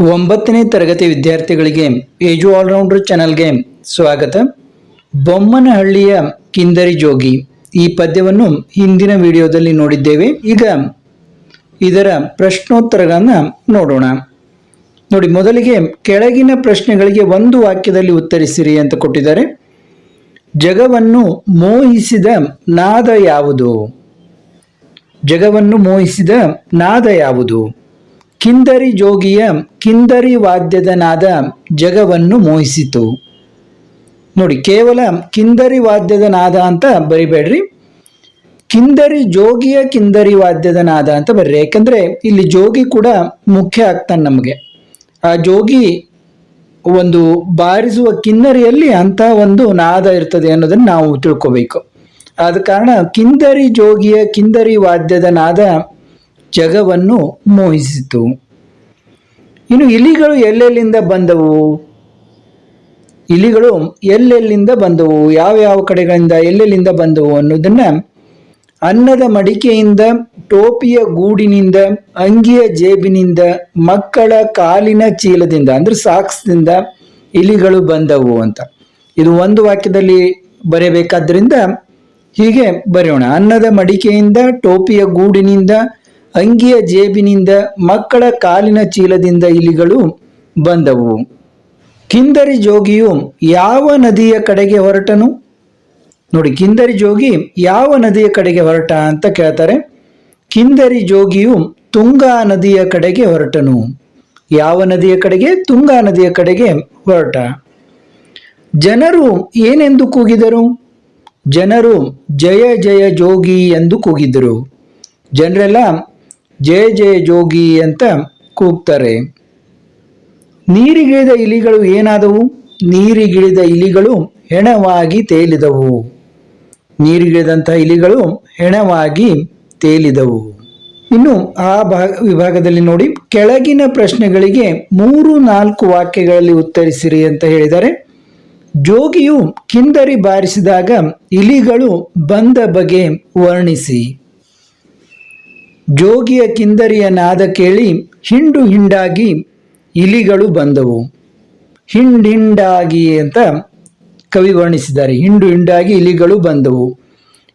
ಒಂಬತ್ತನೇ ತರಗತಿ ವಿದ್ಯಾರ್ಥಿಗಳಿಗೆ ಏಜು ಆಲ್ರೌಂಡರ್ ಚಾನಲ್ಗೆ ಸ್ವಾಗತ. ಬೊಮ್ಮನಹಳ್ಳಿಯ ಕಿಂದರಿ ಜೋಗಿ ಈ ಪದ್ಯವನ್ನು ಹಿಂದಿನ ವಿಡಿಯೋದಲ್ಲಿ ನೋಡಿದ್ದೇವೆ. ಈಗ ಇದರ ಪ್ರಶ್ನೋತ್ತರಗಳನ್ನು ನೋಡೋಣ. ನೋಡಿ, ಮೊದಲಿಗೆ ಕೆಳಗಿನ ಪ್ರಶ್ನೆಗಳಿಗೆ ಒಂದು ವಾಕ್ಯದಲ್ಲಿ ಉತ್ತರಿಸಿರಿ ಅಂತ ಕೊಟ್ಟಿದ್ದಾರೆ. ಜಗವನ್ನು ಮೋಹಿಸಿದ ನಾದ ಯಾವುದು? ಜಗವನ್ನು ಮೋಹಿಸಿದ ನಾದ ಯಾವುದು? ಕಿಂದರಿ ಜೋಗಿಯ ಕಿಂದರಿ ವಾದ್ಯದ ನಾದ ಜಗವನ್ನು ಮೋಹಿಸಿತು. ನೋಡಿ, ಕೇವಲ ಕಿಂದರಿ ವಾದ್ಯದ ನಾದ ಅಂತ ಬರಿಬೇಡ್ರಿ. ಕಿಂದರಿ ಜೋಗಿಯ ಕಿಂದರಿ ವಾದ್ಯದ ನಾದ ಅಂತ ಬರ್ರಿ. ಯಾಕಂದ್ರೆ ಇಲ್ಲಿ ಜೋಗಿ ಕೂಡ ಮುಖ್ಯ ಆಗ್ತಾನೆ ನಮಗೆ. ಆ ಜೋಗಿ ಒಂದು ಬಾರಿಸುವ ಕಿನ್ನರಿಯಲ್ಲಿ ಅಂತ ಒಂದು ನಾದ ಇರ್ತದೆ ಅನ್ನೋದನ್ನು ನಾವು ತಿಳ್ಕೋಬೇಕು. ಆದ ಕಾರಣ ಕಿಂದರಿ ಜೋಗಿಯ ಕಿಂದರಿ ವಾದ್ಯದ ನಾದ ಜಗವನ್ನು ಮೋಹಿಸಿತು. ಇನ್ನು ಇಲಿಗಳು ಎಲ್ಲೆಲ್ಲಿಂದ ಬಂದವು? ಇಲಿಗಳು ಎಲ್ಲೆಲ್ಲಿಂದ ಬಂದವು? ಯಾವ ಯಾವ ಕಡೆಗಳಿಂದ ಎಲ್ಲೆಲ್ಲಿಂದ ಬಂದವು ಅನ್ನೋದನ್ನ ಅನ್ನದ ಮಡಿಕೆಯಿಂದ, ಟೋಪಿಯ ಗೂಡಿನಿಂದ, ಅಂಗಿಯ ಜೇಬಿನಿಂದ, ಮಕ್ಕಳ ಕಾಲಿನ ಚೀಲದಿಂದ, ಅಂದ್ರೆ ಸಾಕ್ಸ್ದಿಂದ ಇಲಿಗಳು ಬಂದವು ಅಂತ. ಇದು ಒಂದು ವಾಕ್ಯದಲ್ಲಿ ಬರೆಯಬೇಕಾದ್ರಿಂದ ಹೀಗೆ ಬರೆಯೋಣ. ಅನ್ನದ ಮಡಿಕೆಯಿಂದ, ಟೋಪಿಯ ಗೂಡಿನಿಂದ ಅಂಗಿಯ ಜೇಬಿನಿಂದ ಮಕ್ಕಳ ಕಾಲಿನ ಚೀಲದಿಂದ ಇಲಿಗಳು ಬಂದವು. ಕಿಂದರಿ ಜೋಗಿಯು ಯಾವ ನದಿಯ ಕಡೆಗೆ ಹೊರಟನು? ನೋಡಿ, ಕಿಂದರಿ ಜೋಗಿ ಯಾವ ನದಿಯ ಕಡೆಗೆ ಹೊರಟ ಅಂತ ಕೇಳ್ತಾರೆ. ಕಿಂದರಿ ಜೋಗಿಯು ತುಂಗಾ ನದಿಯ ಕಡೆಗೆ ಹೊರಟನು. ಯಾವ ನದಿಯ ಕಡೆಗೆ? ತುಂಗಾ ನದಿಯ ಕಡೆಗೆ ಹೊರಟ. ಜನರು ಏನೆಂದು ಕೂಗಿದರು? ಜನರು ಜಯ ಜಯ ಜೋಗಿ ಎಂದು ಕೂಗಿದರು ಜನರೆಲ್ಲ ಜಯ ಜಯ ಜೋಗಿ ಅಂತ ಕೂಗ್ತಾರೆ. ನೀರಿಗಿಳಿದ ಇಲಿಗಳು ಏನಾದವು? ನೀರಿಗಿಳಿದ ಇಲಿಗಳು ಹೆಣವಾಗಿ ತೇಲಿದವು. ನೀರಿಗಿಳಿದಂತಹ ಇಲಿಗಳು ಹೆಣವಾಗಿ ತೇಲಿದವು. ಇನ್ನು ಆ ಭಾಗ, ವಿಭಾಗದಲ್ಲಿ ನೋಡಿ. ಕೆಳಗಿನ ಪ್ರಶ್ನೆಗಳಿಗೆ ಮೂರು ನಾಲ್ಕು ವಾಕ್ಯಗಳಲ್ಲಿ ಉತ್ತರಿಸಿರಿ ಅಂತ ಹೇಳಿದ್ದಾರೆ. ಜೋಗಿಯು ಕಿಂದರಿ ಬಾರಿಸಿದಾಗ ಇಲಿಗಳು ಬಂದ ಬಗೆ ವರ್ಣಿಸಿ. ಜೋಗಿಯ ಕಿಂದರಿಯ ನಾದ ಕೇಳಿ ಹಿಂಡು ಹಿಂಡಾಗಿ ಇಲಿಗಳು ಬಂದವು. ಹಿಂಡ್ ಹಿಂಡಾಗಿ ಅಂತ ಕವಿ ವರ್ಣಿಸಿದ್ದಾರೆ. ಹಿಂಡು ಹಿಂಡಾಗಿ ಇಲಿಗಳು ಬಂದವು.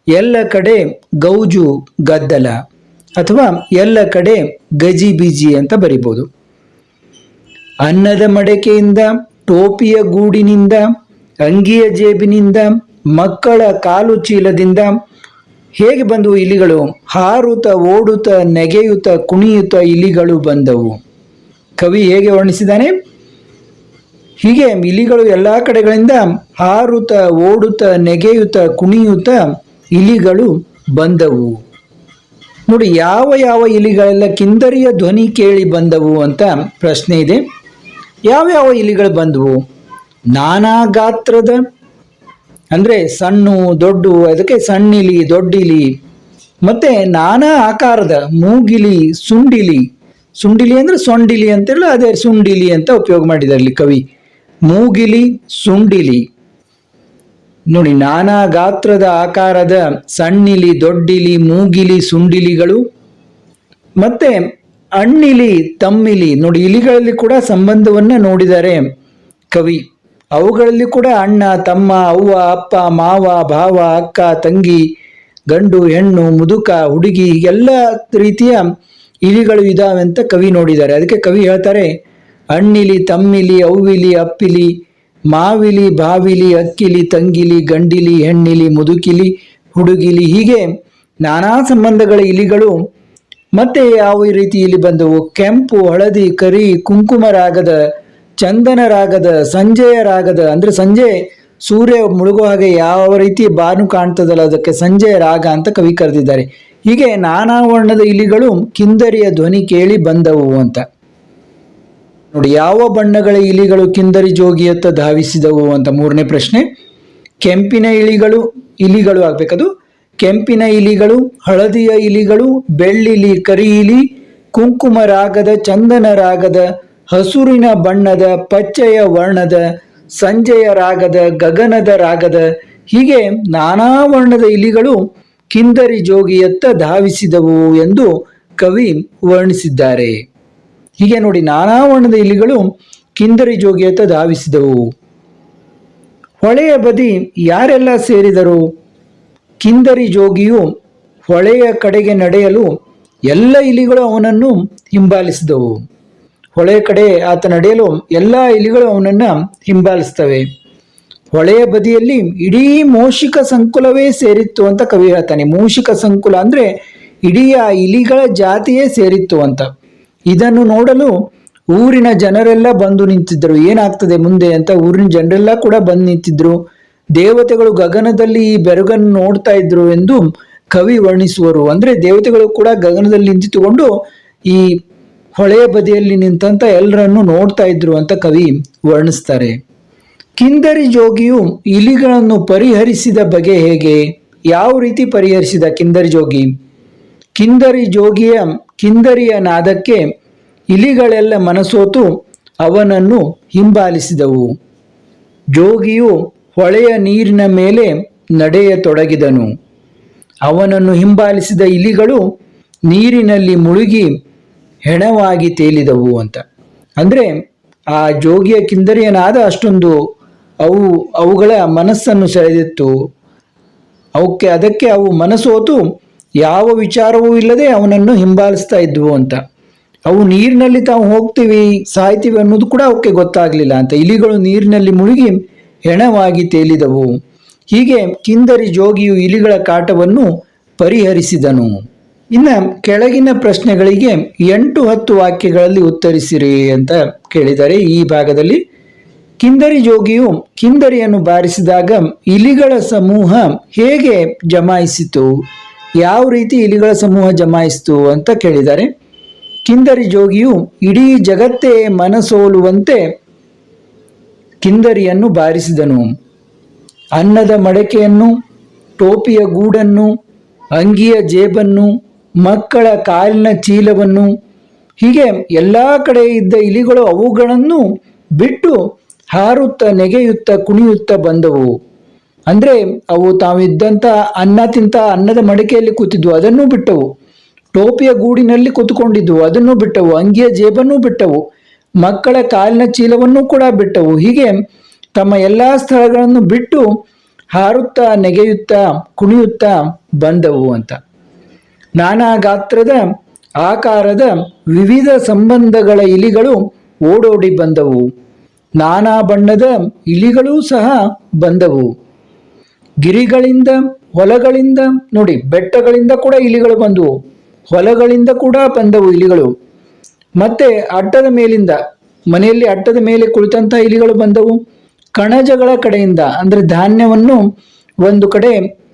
ಎಲ್ಲ ಕಡೆ ಗೌಜು ಗದ್ದಲ ಅಥವಾ ಎಲ್ಲ ಕಡೆ ಗಜಿ ಬೀಜಿ ಅಂತ ಬರಿಬೋದು ಅನ್ನದ ಮಡಕೆಯಿಂದ, ಟೋಪಿಯ ಗೂಡಿನಿಂದ, ಅಂಗಿಯ ಜೇಬಿನಿಂದ, ಮಕ್ಕಳ ಕಾಲು ಚೀಲದಿಂದ ಹೇಗೆ ಬಂದವು ಇಲಿಗಳು? ಹಾರುತ ಓಡುತ್ತ, ನೆಗೆಯುತ್ತ, ಕುಣಿಯುತ್ತ ಇಲಿಗಳು ಬಂದವು. ಕವಿ ಹೇಗೆ ವರ್ಣಿಸಿದ್ದಾನೆ? ಹೀಗೆ ಇಲಿಗಳು ಎಲ್ಲ ಕಡೆಗಳಿಂದ ಹಾರುತ ಓಡುತ್ತ, ನೆಗೆಯುತ್ತ, ಕುಣಿಯುತ್ತ ಇಲಿಗಳು ಬಂದವು. ನೋಡಿ, ಯಾವ ಯಾವ ಇಲಿಗಳೆಲ್ಲ ಕಿಂದರಿಯ ಧ್ವನಿ ಕೇಳಿ ಬಂದವು ಅಂತ ಪ್ರಶ್ನೆ ಇದೆ. ಯಾವ ಯಾವ ಇಲಿಗಳು ಬಂದವು? ನಾನಾ ಗಾತ್ರದ ಅಂದರೆ ಸಣ್ಣ, ದೊಡ್ಡ, ಅದಕ್ಕೆ ಸಣ್ಣಿಲಿ, ದೊಡ್ಡಿಲಿ. ಮತ್ತು ನಾನಾ ಆಕಾರದ ಮೂಗಿಲಿ, ಸುಂಡಿಲಿ. ಸುಂಡಿಲಿ ಅಂದ್ರೆ ಸೊಂಡಿಲಿ ಅಂತೇಳಿ ಅದೇ ಸುಂಡಿಲಿ ಅಂತ ಉಪಯೋಗ ಮಾಡಿದ್ದಾರೆ ಇಲ್ಲಿ ಕವಿ. ಮೂಗಿಲಿ, ಸುಂಡಿಲಿ. ನೋಡಿ, ನಾನಾ ಗಾತ್ರದ ಆಕಾರದ ಸಣ್ಣಿಲಿ, ದೊಡ್ಡಿಲಿ, ಮೂಗಿಲಿ, ಸುಂಡಿಲಿಗಳು. ಮತ್ತೆ ಅಣ್ಣಿಲಿ ತಮ್ಮಿಲಿ. ನೋಡಿ, ಇಲಿಗಳಲ್ಲಿ ಕೂಡ ಸಂಬಂಧವನ್ನ ನೋಡಿದ್ದಾರೆ ಕವಿ. ಅವುಗಳಲ್ಲಿ ಕೂಡ ಅಣ್ಣ, ತಮ್ಮ, ಅವ್ವ, ಅಪ್ಪ, ಮಾವ, ಭಾವ, ಅಕ್ಕ, ತಂಗಿ, ಗಂಡು, ಹೆಣ್ಣು, ಮುದುಕ, ಹುಡುಗಿ ಎಲ್ಲ ರೀತಿಯ ಇಲಿಗಳು ಇದಾವೆ ಅಂತ ಕವಿ ನೋಡಿದ್ದಾರೆ. ಅದಕ್ಕೆ ಕವಿ ಹೇಳ್ತಾರೆ, ಅಣ್ಣಿಲಿ, ತಮ್ಮಿಲಿ, ಅವ್ವಿಲಿ, ಅಪ್ಪಿಲಿ, ಮಾವಿಲಿ, ಬಾವಿಲಿ ಅಕ್ಕಿಲಿ ತಂಗಿಲಿ, ಗಂಡಿಲಿ, ಹೆಣ್ಣಿಲಿ, ಮುದುಕಿಲಿ, ಹುಡುಗಿಲಿ ಹೀಗೆ ನಾನಾ ಸಂಬಂಧಗಳ ಇಲಿಗಳು ಮತ್ತೆ ಯಾವ ರೀತಿ ಇಲ್ಲಿ ಬಂದವು? ಕೆಂಪು, ಹಳದಿ, ಕರಿ, ಕುಂಕುಮ, ರಾಗದ ಚಂದನ ರಾಗದ, ಸಂಜೆಯ ರಾಗದ, ಅಂದ್ರೆ ಸಂಜೆ ಸೂರ್ಯ ಮುಳುಗುವ ಹಾಗೆ ಯಾವ ರೀತಿ ಬಾನು ಕಾಣ್ತದಲ್ಲ, ಅದಕ್ಕೆ ಸಂಜೆಯ ರಾಗ ಅಂತ ಕವಿ ಕರೆದಿದ್ದಾರೆ. ಹೀಗೆ ನಾನಾ ವರ್ಣದ ಇಲಿಗಳು ಕಿಂದರಿಯ ಧ್ವನಿ ಕೇಳಿ ಬಂದವು ಅಂತ. ನೋಡಿ, ಯಾವ ಬಣ್ಣಗಳ ಇಲಿಗಳು ಕಿಂದರಿ ಜೋಗಿಯತ್ತ ಧಾವಿಸಿದವು ಅಂತ ಮೂರನೇ ಪ್ರಶ್ನೆ. ಕೆಂಪಿನ ಇಲಿಗಳು ಇಲಿಗಳು ಆಗ್ಬೇಕದು. ಕೆಂಪಿನ ಇಲಿಗಳು, ಹಳದಿಯ ಇಲಿಗಳು, ಬೆಳ್ಳಿಲಿ ಕರಿ ಇಲಿ ಕುಂಕುಮ ರಾಗದ, ಚಂದನ ರಾಗದ ಹಸುರಿನ ಬಣ್ಣದ, ಪಚ್ಚೆಯ ವರ್ಣದ, ಸಂಜೆಯ ರಾಗದ, ಗಗನದ ರಾಗದ, ಹೀಗೆ ನಾನಾ ವರ್ಣದ ಇಲಿಗಳು ಕಿಂದರಿ ಜೋಗಿಯತ್ತ ಧಾವಿಸಿದವು ಎಂದು ಕವಿ ವರ್ಣಿಸಿದ್ದಾರೆ. ಹೀಗೆ ನೋಡಿ ನಾನಾ ವರ್ಣದ ಇಲಿಗಳು ಕಿಂದರಿ ಜೋಗಿಯತ್ತ ಧಾವಿಸಿದವು. ಹೊಳೆಯ ಬದಿ ಯಾರೆಲ್ಲ ಸೇರಿದರು? ಕಿಂದರಿ ಜೋಗಿಯು ಹೊಳೆಯ ಕಡೆಗೆ ನಡೆಯಲು ಎಲ್ಲ ಇಲಿಗಳು ಅವನನ್ನು ಹಿಂಬಾಲಿಸಿದವು. ಹೊಳೆಯ ಕಡೆ ಆತ ನಡೆಯಲು ಎಲ್ಲ ಇಲಿಗಳು ಅವನನ್ನು ಹಿಂಬಾಲಿಸ್ತವೆ ಹೊಳೆಯ ಬದಿಯಲ್ಲಿ ಇಡೀ ಮೂಷಿಕ ಸಂಕುಲವೇ ಸೇರಿತ್ತು ಅಂತ ಕವಿ ಹೇಳ್ತಾನೆ. ಮೂಷಿಕ ಸಂಕುಲ ಅಂದ್ರೆ ಇಡೀ ಆ ಇಲಿಗಳ ಜಾತಿಯೇ ಸೇರಿತ್ತು ಅಂತ. ಇದನ್ನು ನೋಡಲು ಊರಿನ ಜನರೆಲ್ಲ ಬಂದು ನಿಂತಿದ್ದರು. ಏನಾಗ್ತದೆ ಮುಂದೆ ಅಂತ ಊರಿನ ಜನರೆಲ್ಲ ಕೂಡ ಬಂದು ನಿಂತಿದ್ರು. ದೇವತೆಗಳು ಗಗನದಲ್ಲಿ ಈ ಬೆರಗನ್ನು ನೋಡ್ತಾ ಇದ್ರು ಎಂದು ಕವಿ ವರ್ಣಿಸುವರು. ಅಂದ್ರೆ ದೇವತೆಗಳು ಕೂಡ ಗಗನದಲ್ಲಿ ನಿಂತುಕೊಂಡು ಈ ಹೊಳೆಯ ಬದಿಯಲ್ಲಿ ನಿಂತಂತ ಎಲ್ಲರನ್ನು ನೋಡ್ತಾ ಇದ್ರು ಅಂತ ಕವಿ ವರ್ಣಿಸ್ತಾರೆ. ಕಿಂದರಿ ಜೋಗಿಯು ಇಲಿಗಳನ್ನು ಪರಿಹರಿಸಿದ ಬಗೆ ಹೇಗೆ? ಯಾವ ರೀತಿ ಪರಿಹರಿಸಿದ ಕಿಂದರಿ ಜೋಗಿ? ಕಿಂದರಿ ಜೋಗಿಯ ಕಿಂದರಿಯ ನಾದಕ್ಕೆ ಇಲಿಗಳೆಲ್ಲ ಮನಸೋತು ಅವನನ್ನು ಹಿಂಬಾಲಿಸಿದವು. ಜೋಗಿಯು ಹೊಳೆಯ ನೀರಿನ ಮೇಲೆ ನಡೆಯತೊಡಗಿದನು. ಅವನನ್ನು ಹಿಂಬಾಲಿಸಿದ ಇಲಿಗಳು ನೀರಿನಲ್ಲಿ ಮುಳುಗಿ ಹೆಣವಾಗಿ ತೇಲಿದವು ಅಂತ. ಅಂದರೆ ಆ ಜೋಗಿಯ ಕಿಂದರಿಯನಾದ ಅಷ್ಟೊಂದು ಅವು, ಅವುಗಳ ಮನಸ್ಸನ್ನು ಸೆಳೆದಿತ್ತು. ಅವಕ್ಕೆ, ಅದಕ್ಕೆ ಅವು ಮನಸ್ಸೋತು ಯಾವ ವಿಚಾರವೂ ಇಲ್ಲದೆ ಅವನನ್ನು ಹಿಂಬಾಲಿಸ್ತಾ ಇದ್ವು ಅಂತ. ಅವು ನೀರಿನಲ್ಲಿ ತಾವು ಹೋಗ್ತೀವಿ, ಸಾಯ್ತೀವಿ ಅನ್ನೋದು ಕೂಡ ಅವಕ್ಕೆ ಗೊತ್ತಾಗಲಿಲ್ಲ ಅಂತ. ಇಲಿಗಳು ನೀರಿನಲ್ಲಿ ಮುಳುಗಿ ಹೆಣವಾಗಿ ತೇಲಿದವು. ಹೀಗೆ ಕಿಂದರಿ ಜೋಗಿಯು ಇಲಿಗಳ ಕಾಟವನ್ನು ಪರಿಹರಿಸಿದನು. ಇನ್ನು ಕೆಳಗಿನ ಪ್ರಶ್ನೆಗಳಿಗೆ ಎಂಟು ಹತ್ತು ವಾಕ್ಯಗಳಲ್ಲಿ ಉತ್ತರಿಸಿರಿ ಅಂತ ಕೇಳಿದ್ದಾರೆ. ಈ ಭಾಗದಲ್ಲಿ ಕಿಂದರಿ ಜೋಗಿಯು ಕಿಂದರಿಯನ್ನು ಬಾರಿಸಿದಾಗ ಇಲಿಗಳ ಸಮೂಹ ಹೇಗೆ ಜಮಾಯಿಸಿತು? ಯಾವ ರೀತಿ ಇಲಿಗಳ ಸಮೂಹ ಜಮಾಯಿಸಿತು ಅಂತ ಕೇಳಿದ್ದಾರೆ. ಕಿಂದರಿ ಜೋಗಿಯು ಇಡೀ ಜಗತ್ತೇ ಮನಸೋಲುವಂತೆ ಕಿಂದರಿಯನ್ನು ಬಾರಿಸಿದನು. ಅನ್ನದ ಮಡಕೆಯನ್ನು, ಟೋಪಿಯ ಗೂಡನ್ನು, ಅಂಗಿಯ ಜೇಬನ್ನು ಮಕ್ಕಳ ಕಾಲಿನ ಚೀಲವನ್ನು, ಹೀಗೆ ಎಲ್ಲ ಕಡೆ ಇದ್ದ ಇಲಿಗಳು ಅವುಗಳನ್ನು ಬಿಟ್ಟು ಹಾರುತ್ತ ನೆಗೆಯುತ್ತ ಕುಣಿಯುತ್ತ ಬಂದವು. ಅಂದರೆ ಅವು ತಾವಿದ್ದಂಥ ಅನ್ನ ತಿಂತ ಅನ್ನದ ಮಡಿಕೆಯಲ್ಲಿ ಕೂತಿದ್ವು, ಅದನ್ನು ಬಿಟ್ಟವು. ಟೋಪಿಯ ಗೂಡಿನಲ್ಲಿ ಕೂತ್ಕೊಂಡಿದ್ವು, ಅದನ್ನು ಬಿಟ್ಟವು. ಅಂಗಿಯ ಜೇಬನ್ನು ಬಿಟ್ಟವು. ಮಕ್ಕಳ ಕಾಲಿನ ಚೀಲವನ್ನು ಕೂಡ ಬಿಟ್ಟವು. ಹೀಗೆ ತಮ್ಮ ಎಲ್ಲ ಸ್ಥಳಗಳನ್ನು ಬಿಟ್ಟು ಹಾರುತ್ತಾ, ನೆಗೆಯುತ್ತಾ, ಕುಣಿಯುತ್ತಾ ಬಂದವು ಅಂತ. ನಾನಾ ಗಾತ್ರದ ಆಕಾರದ ವಿವಿಧ ಸಂಬಂಧಗಳ ಇಲಿಗಳು ಓಡೋಡಿ ಬಂದವು. ನಾನಾ ಬಣ್ಣದ ಇಲಿಗಳೂ ಸಹ ಬಂದವು. ಗಿರಿಗಳಿಂದ, ಹೊಲಗಳಿಂದ, ನೋಡಿ, ಬೆಟ್ಟಗಳಿಂದ ಕೂಡ ಇಲಿಗಳು ಬಂದವು. ಹೊಲಗಳಿಂದ ಕೂಡ ಬಂದವು ಇಲಿಗಳು. ಮತ್ತೆ ಅಟ್ಟದ ಮೇಲಿಂದ, ಮನೆಯಲ್ಲಿ ಅಟ್ಟದ ಮೇಲೆ ಕುಳಿತಂತ ಇಲಿಗಳು ಬಂದವು. ಕಣಜಗಳ ಕಡೆಯಿಂದ, ಅಂದ್ರೆ ಧಾನ್ಯವನ್ನು ಒಂದು ಕಡೆ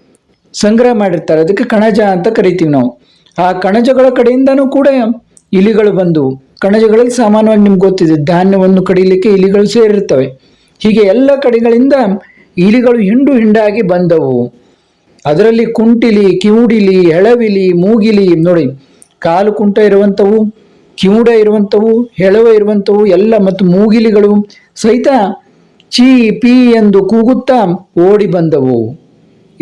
ಸಂಗ್ರಹ ಮಾಡಿರ್ತಾರೆ. ಅದಕ್ಕೆ ಕಣಜ ಅಂತ ಕರಿತೀವಿ ನಾವು. ಆ ಕಣಜಗಳ ಕಡೆಯಿಂದನೂ ಕೂಡ ಇಲಿಗಳು ಬಂದವು ಕಣಜಗಳಲ್ಲಿ ಸಾಮಾನ್ಯವಾಗಿ ನಿಮ್ಗೆ ಗೊತ್ತಿದೆ, ಧಾನ್ಯವನ್ನು ಕಡಿಲಿಕ್ಕೆ ಇಲಿಗಳು ಸೇರಿರ್ತವೆ. ಹೀಗೆ ಎಲ್ಲ ಕಡೆಗಳಿಂದ ಇಲಿಗಳು ಹಿಂಡು ಹಿಂಡಾಗಿ ಬಂದವು. ಅದರಲ್ಲಿ ಕುಂಟಿಲಿ, ಕಿವುಡಿಲಿ, ಎಳವಿಲಿ, ಮೂಗಿಲಿ, ನೋಡಿ, ಕಾಲು ಕುಂಟ ಇರುವಂಥವು, ಕಿವುಡ ಇರುವಂಥವು ಹೆಳವ ಇರುವಂಥವು, ಎಲ್ಲ ಮತ್ತು ಮೂಗಿಲಿಗಳು ಸಹಿತ ಚೀ, ಪೀ ಎಂದು ಕೂಗುತ್ತಾ ಓಡಿ ಬಂದವು.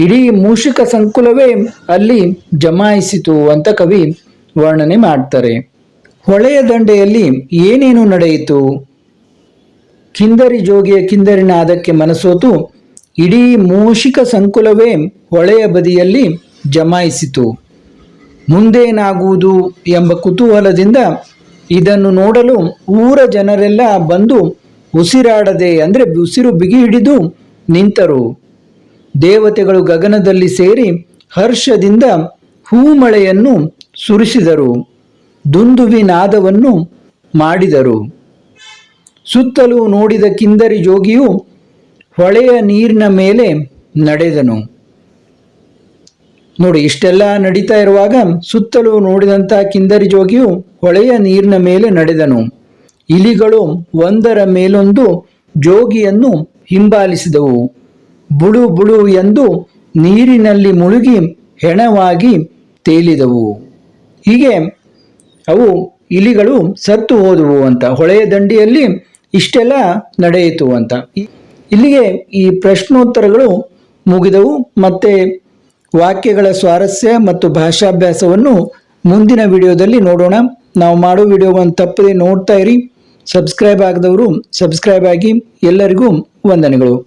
ಇಡೀ ಮೂಷಿಕ ಸಂಕುಲವೇ ಅಲ್ಲಿ ಜಮಾಯಿಸಿತು ಅಂತ ಕವಿ ವರ್ಣನೆ ಮಾಡ್ತಾರೆ. ಹೊಳೆಯ ದಂಡೆಯಲ್ಲಿ ಏನೇನು ನಡೆಯಿತು? ಕಿಂದರಿ ಜೋಗಿಯ ಕಿಂದರಿನ ಅದಕ್ಕೆ ಮನಸೋತು ಇಡೀ ಮೂಷಿಕ ಸಂಕುಲವೇ ಹೊಳೆಯ ಬದಿಯಲ್ಲಿ ಜಮಾಯಿಸಿತು. ಮುಂದೇನಾಗುವುದು ಎಂಬ ಕುತೂಹಲದಿಂದ ಇದನ್ನು ನೋಡಲು ಊರ ಜನರೆಲ್ಲ ಬಂದು ಉಸಿರಾಡದೆ ಅಂದರೆ ಉಸಿರು ಬಿಗಿ ಹಿಡಿದು ನಿಂತರು. ದೇವತೆಗಳು ಗಗನದಲ್ಲಿ ಸೇರಿ ಹರ್ಷದಿಂದ ಹೂಮಳೆಯನ್ನು ಸುರಿಸಿದರು. ದುಂದುವಿನಾದವನ್ನು ಮಾಡಿದರು. ಸುತ್ತಲೂ ನೋಡಿದ ಕಿಂದರಿ ಜೋಗಿಯು ಹೊಳೆಯ ನೀರಿನ ಮೇಲೆ ನಡೆದನು. ನೋಡಿ, ಇಷ್ಟೆಲ್ಲ ನಡೀತಾ ಇರುವಾಗ ಸುತ್ತಲೂ ನೋಡಿದಂಥ ಕಿಂದರಿ ಜೋಗಿಯು ಹೊಳೆಯ ನೀರಿನ ಮೇಲೆ ನಡೆದನು. ಇಲಿಗಳು ಒಂದರ ಮೇಲೊಂದು ಜೋಗಿಯನ್ನು ಹಿಂಬಾಲಿಸಿದವು. ಬುಳು ಬುಳು ಎಂದು ನೀರಿನಲ್ಲಿ ಮುಳುಗಿ ಹೆಣವಾಗಿ ತೇಲಿದವು. ಹೀಗೆ ಅವು ಇಲಿಗಳು ಸತ್ತು ಹೋದವು ಅಂತ. ಹೊಳೆಯ ದಂಡಿಯಲ್ಲಿ ಇಷ್ಟೆಲ್ಲ ನಡೆಯಿತು ಅಂತ. ಇಲ್ಲಿಗೆ ಈ ಪ್ರಶ್ನೋತ್ತರಗಳು ಮುಗಿದವು. ಮತ್ತೆ ವಾಕ್ಯಗಳ ಸ್ವಾರಸ್ಯ ಮತ್ತು ಭಾಷಾಭ್ಯಾಸವನ್ನು ಮುಂದಿನ ವಿಡಿಯೋದಲ್ಲಿ ನೋಡೋಣ. ನಾವು ಮಾಡೋ ವಿಡಿಯೋವನ್ನು ತಪ್ಪದೆ ನೋಡ್ತಾ ಇರಿ. ಸಬ್ಸ್ಕ್ರೈಬ್ ಆಗದವರು ಸಬ್ಸ್ಕ್ರೈಬ್ ಆಗಿ ಎಲ್ಲರಿಗೂ ವಂದನೆಗಳು.